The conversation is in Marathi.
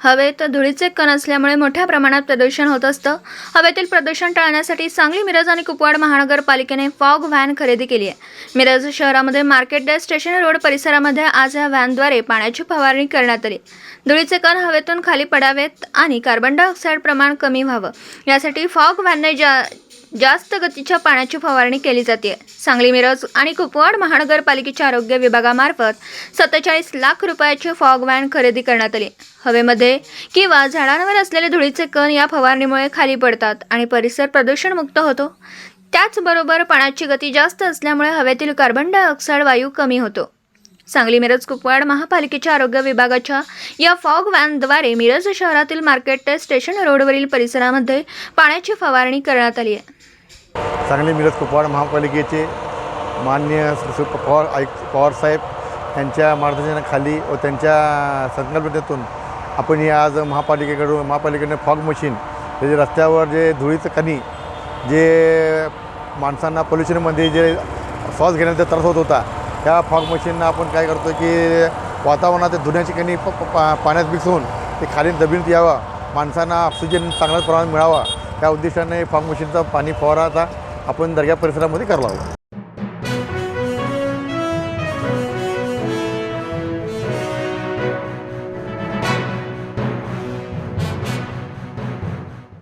हवेत धुळीचे कण असल्यामुळे मोठ्या प्रमाणात प्रदूषण होत असतं. हवेतील प्रदूषण टाळण्यासाठी सांगली मिरज आणि कुपवाड महानगरपालिकेने फॉग व्हॅन खरेदी केली आहे. मिरज शहरामध्ये मार्केट डे स्टेशन रोड परिसरामध्ये आज या व्हॅनद्वारे पाण्याची फवारणी करण्यात आली. धुळीचे कण हवेतून खाली पडावेत आणि कार्बन डायऑक्साईड प्रमाण कमी व्हावं. यासाठी फॉग व्हॅनने ज्या जास्त गतीच्या पाण्याची फवारणी केली जाते. सांगली मिरज आणि कुपवाड महानगरपालिकेच्या आरोग्य विभागामार्फत सत्तेचाळीस लाख रुपयाची फॉग व्हॅन खरेदी करण्यात आली. हवेमध्ये किंवा झाडांवर असलेले धुळीचे कण या फवारणीमुळे खाली पडतात आणि परिसर प्रदूषणमुक्त होतो. त्याचबरोबर पाण्याची गती जास्त असल्यामुळे हवेतील कार्बन डायऑक्साईड वायू कमी होतो. सांगली मिरज कुपवाड महापालिकेच्या आरोग्य विभागाच्या या फॉग व्हॅनद्वारे मिरज शहरातील मार्केट ते स्टेशन रोडवरील परिसरामध्ये पाण्याची फवारणी करण्यात आली आहे. सांगली मिरज कुपवाड महापालिकेचे मान्य श्री पवार आयुक्त पवारसाहेब यांच्या मार्गदर्शनाखाली व त्यांच्या संकल्पनेतून आपण हे आज महापालिकेकडून महापालिकेने फॉग मशीन जे रस्त्यावर जे धुळीचं कणी जे माणसांना पोल्युशनमध्ये जे श्वास घेण्याचा त्रास होत होता त्या फॉग मशीननं आपण काय करतो की वातावरणात धुण्याची कणी प- पा- पाण्यात मिक्स ते खाली जमिनीत यावं माणसांना ऑक्सिजन चांगल्याच प्रमाणात मिळावा त्या उद्देशाने फॉग मशीनचा पाणी फवारा आता आपण दर्गा परिसरामध्ये करला आहोत